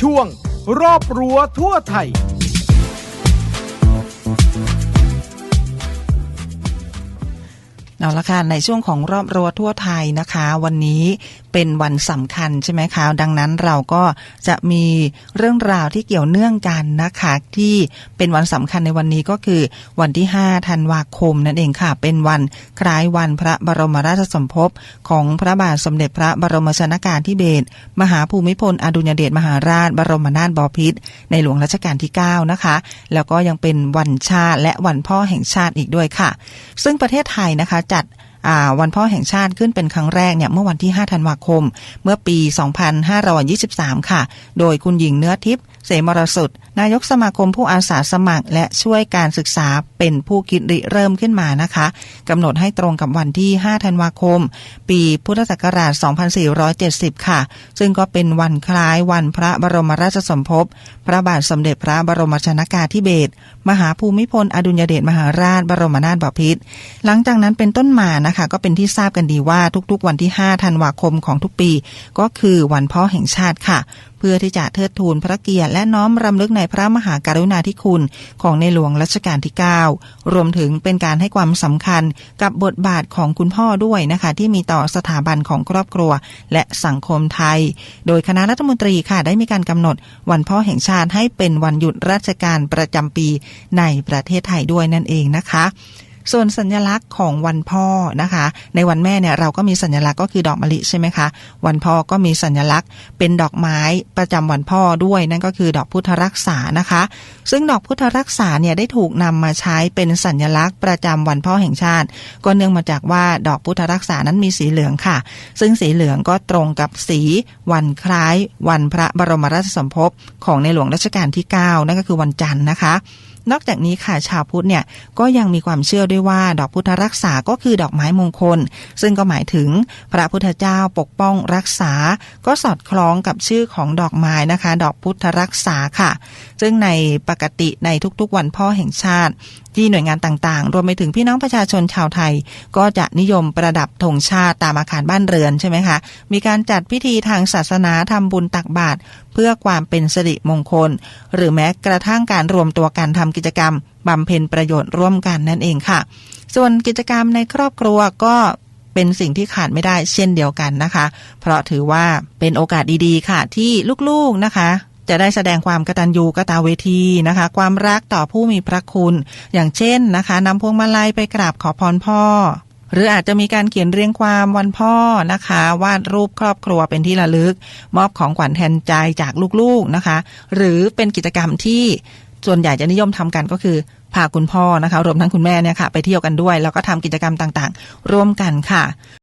ช่วง รอบรั้วทั่วไทย เอาละค่ะในช่วงของรอบรัวทั่วไทยนะคะ วันนี้เป็นวันสำคัญใช่ไหมคะดังนั้นเราก็จะมีเรื่องราวที่เกี่ยวเนื่องกันนะคะ ที่เป็นวันสำคัญในวันนี้ก็คือวันที่5ธันวาคมนั่นเองค่ะ เป็นวันคล้ายวันพระบรมราชสมภพของพระบาทสมเด็จพระบรมชนากาธิเบศรมหาภูมิพลอดุลยเดชมหาราช บรมนาถบพิตรในหลวงรัชกาลที่ 9 นะคะ แล้วก็ยังเป็นวันชาติและวันพ่อแห่งชาติอีกด้วยค่ะ ซึ่งประเทศไทยนะคะจัดอ่า วันพ่อแห่งชาติขึ้นเป็นครั้งแรกเนี่ยเมื่อวันที่ 5 ธันวาคม เมื่อปี 2523 ค่ะ โดยคุณหญิงเนื้อทิพย์เสมรสุดนายกสมาคมผู้อาสาสมัคร และช่วยการศึกษาเป็นผู้คิดริเริ่มขึ้นมานะคะกำหนดให้ตรงกับวันที่ 5 ธันวาคม ปีพุทธศักราช 2470 ค่ะ ซึ่งก็เป็นวันคล้ายวันพระบรมราชสมภพ พระบาทสมเด็จพระบรมชนากาธิเบศรมหาภูมิพล อดุลยเดชมหาราชบรมนาถบพิตรหลังจากนั้นเป็นต้นมานะคะ ก็เป็นที่ทราบกันดีว่าทุกๆ วันที่5ธันวาคมของทุกปี ก็คือวันพ่อแห่งชาติค่ะ เพื่อที่จะเทิดทูนพระเกียรติและน้อมรำลึกในพระมหากรุณาธิคุณ ของในหลวงรัชกาลที่ 9 รวมถึงเป็นการให้ความสำคัญกับบทบาทของคุณพ่อด้วยนะคะ ที่มีต่อสถาบันของครอบครัว และสังคมไทย โดยคณะรัฐมนตรีค่ะได้มีการกำหนดวันพ่อแห่งชาติให้เป็นวันหยุดราชการประจำปีในประเทศไทยด้วยนั่นเองนะคะ ส่วนสัญลักษณ์ของวันพ่อนะคะ ในวันแม่เนี่ยเราก็มีสัญลักษณ์ก็คือดอกมะลิใช่ไหมคะ วันพ่อก็มีสัญลักษณ์ เป็นดอกไม้ประจำวันพ่อด้วยนั่นก็คือดอกพุทธรักษานะคะ ซึ่งดอกพุทธรักษาเนี่ยได้ถูกนำมาใช้เป็นสัญลักษณ์ประจำวันพ่อแห่งชาติ ก็เนื่องมาจากว่าดอกพุทธรักษานั้นมีสีเหลืองค่ะ ซึ่งสีเหลืองก็ตรงกับสีวันคล้าย วันพระบรมราชสมภพของในหลวงรัชกาลที่ 9 นั่นก็คือวันจันทร์นะคะนอกจากนี้ค่ะชาวพุทธเนี่ยก็ยังมีความเชื่อด้วยว่า ดอกพุทธรักษาก็คือดอกไม้มงคล ซึ่งก็หมายถึงพระพุทธเจ้าปกป้องรักษา ก็สอดคล้องกับชื่อของดอกไม้นะคะ ดอกพุทธรักษาค่ะ ซึ่งในปกติในทุกๆวันพ่อแห่งชาติที่หน่วยงานต่างๆ รวมไปถึงพี่น้องประชาชนชาวไทย ก็จะนิยมประดับธงชาติตามอาคารบ้านเรือนใช่ไหมคะ มีการจัดพิธีทางศาสนาทำบุญตักบาตรเพื่อความเป็นสิริมงคล หรือแม้กระทั่งการรวมตัวกันทำกิจกรรมบำเพ็ญประโยชน์ร่วมกันนั่นเองค่ะ ส่วนกิจกรรมในครอบครัวก็เป็นสิ่งที่ขาดไม่ได้เช่นเดียวกันนะคะ เพราะถือว่าเป็นโอกาสดีๆ ค่ะ ที่ลูกๆนะคะจะได้แสดงความกตัญญูกตเวทีนะคะ ความรักต่อผู้มีพระคุณ อย่างเช่นนะคะนำพวงมาลัยไปกราบขอพรพ่อ หรืออาจจะมีการเขียนเรียงความวันพ่อนะคะ วาดรูปครอบครัวเป็นที่ระลึก มอบของขวัญแทนใจจากลูกๆนะคะ หรือเป็นกิจกรรมที่ ส่วนใหญ่จะนิยมทำกันก็คือพาคุณพ่อนะคะ รวมทั้งคุณแม่เนี่ยค่ะ ไปเที่ยวกันด้วย แล้วก็ทำกิจกรรมต่างๆ ร่วมกันค่ะ